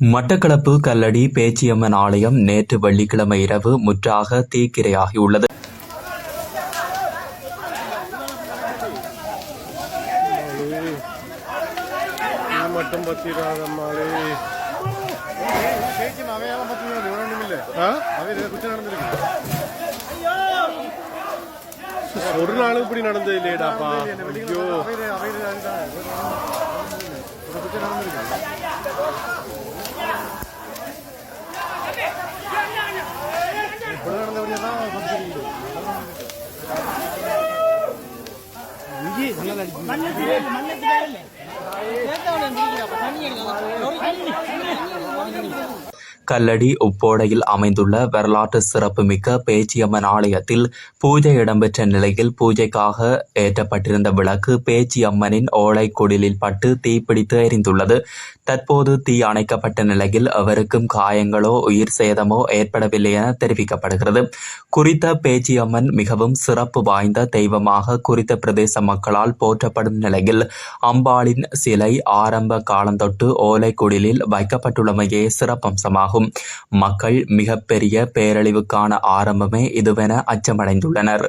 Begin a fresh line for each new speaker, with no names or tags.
மட்டக்களப்பு கல்லடி பேச்சியம்மன் ஆலயம் நேற்று வெள்ளிக்கிழமை இரவு முற்றாக தீக்கிரையாகியுள்ளது.
ஒரு நாளும் இப்படி நடந்தது இல்லையடாப்பா ஐயோ
மண்ணு மண்ணு
கல்லடி உப்போடையில் அமைந்துள்ள வரலாற்று சிறப்புமிக்க பேச்சியம்மன் ஆலயத்தில் பூஜை இடம்பெற்ற நிலையில் பூஜைக்காக ஏற்றப்பட்டிருந்த விளக்கு பேச்சியம்மனின் ஓலை குடிலில் பட்டு தீப்பிடித்து எரிந்துள்ளது. தற்போது தீ அணைக்கப்பட்ட நிலையில் அவருக்கும் காயங்களோ உயிர் சேதமோ ஏற்படவில்லை என தெரிவிக்கப்படுகிறது. குறித்த பேச்சியம்மன் மிகவும் சிறப்பு வாய்ந்த தெய்வமாக குறித்த பிரதேச மக்களால் போற்றப்படும் நிலையில் அம்பாளின் சிலை ஆரம்ப காலந்தொட்டு ஓலைக்குடிலில் வைக்கப்பட்டுள்ளமையே சிறப்பம்சமாகும் மக்கள் மிகப்பெரிய பேரழிவுக்கான ஆரம்பமே இதுவென அச்சமடைந்துள்ளனர்.